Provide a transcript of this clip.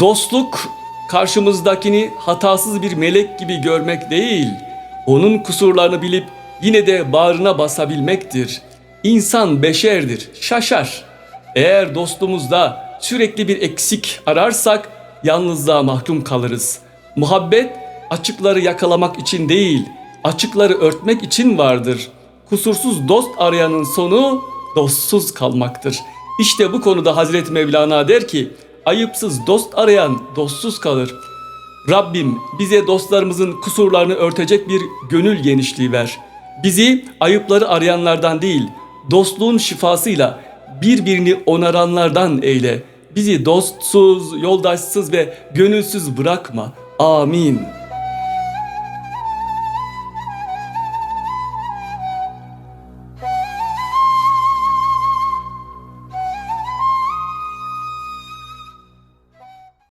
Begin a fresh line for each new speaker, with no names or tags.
Dostluk karşımızdakini hatasız bir melek gibi görmek değil, onun kusurlarını bilip yine de bağrına basabilmektir. İnsan beşerdir, şaşar. Eğer dostumuzda sürekli bir eksik ararsak yalnızlığa mahkum kalırız. Muhabbet açıkları yakalamak için değil, açıkları örtmek için vardır. Kusursuz dost arayanın sonu dostsuz kalmaktır. İşte bu konuda Hazreti Mevlana der ki, ayıpsız dost arayan dostsuz kalır. Rabbim bize dostlarımızın kusurlarını örtecek bir gönül genişliği ver. Bizi ayıpları arayanlardan değil, dostluğun şifasıyla birbirini onaranlardan eyle. Bizi dostsuz, yoldaşsız ve gönülsüz bırakma. Amin.